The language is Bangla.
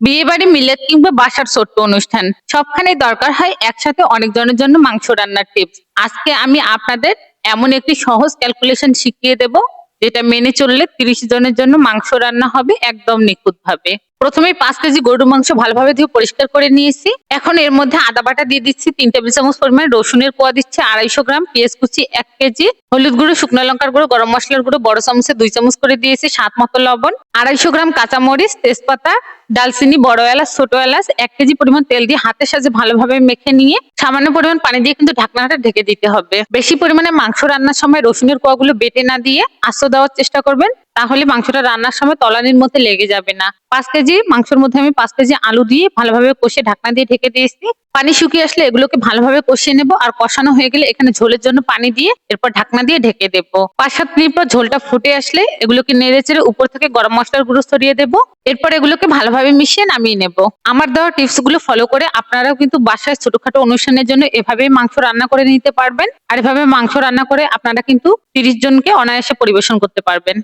বিয়ে বাড়ি মিলেট কিংবা বাসার ছোট্ট অনুষ্ঠান। সবখানে দরকার হয় একসাথে অনেক জনের জন্য মাংস রান্নার টিপস আজকে আমি আপনাদের এমন একটি সহজ ক্যালকুলেশন শিখিয়ে দেব। যেটা মেনে চললে তিরিশ জনের জন্য মাংস রান্না হবে একদম নিখুঁত ভাবে প্রথমে পাঁচ কেজি গরুর মাংস ভালোভাবে ধুয়ে পরিষ্কার করে নিয়েছি। এখন এর মধ্যে আদা বাটা দিয়ে দিচ্ছি, তিন টেবিল চামচ পরিমাণ রসুনের কোয়া দিচ্ছি, আড়াইশো গ্রাম পেঁয়াজ কুচি এক কেজি, হলুদ গুঁড়ো, শুকনো লঙ্কার গুঁড়ো, গরম মশলার গুঁড়ো, বড় চামচে দুই চামচ করে দিয়েছি, স্বাদ মতো লবণ, আড়াইশো গ্রাম কাঁচামরিচ, তেজপাতা, ডালচিনি, বড় এলাচ, ছোট এলাচ, এক কেজি পরিমাণ তেল দিয়ে হাতের সাজে ভালোভাবে মেখে নিয়ে সামান্য পরিমাণ পানি দিয়ে কিন্তু ঢাকনাটা ঢেকে দিতে হবে। বেশি পরিমাণে মাংস রান্নার সময় রসুনের কোয়াগুলো বেটে না দিয়ে আস্ত দেওয়ার চেষ্টা করবেন। তাহলে মাংসটা রান্নার সময় তলানির মধ্যে লেগে যাবে না। পাঁচ কেজি, মাংসের মধ্যে আমি পাঁচ কেজি আলু দিয়ে ভালোভাবে কষে ঢাকনা দিয়ে ঢেকে দিয়েছি। পানি শুকিয়ে আসলে এগুলোকে ভালোভাবে কষিয়ে নেব আর কষানো হয়ে গেলে এখানে ঝোলের জন্য পানি দিয়ে এরপর ঢাকনা দিয়ে ঢেকে দেবো। পাঁচ সাত মিনিট পর ঝোলটা ফুটে আসলে এগুলোকে নেড়ে চেড়ে উপর থেকে গরম মশলার গুঁড়ো ছড়িয়ে দেবো। এরপর এগুলোকে ভালোভাবে মিশিয়ে নামিয়ে নেব। আমার দেওয়া টিপসগুলো ফলো করে আপনারাও কিন্তু বাসায় ছোটখাটো অনুষ্ঠানের জন্য এভাবেই মাংস রান্না করে নিতে পারবেন। আর এভাবে মাংস রান্না করে আপনারা কিন্তু তিরিশ জনকে অনায়াসে পরিবেশন করতে পারবেন।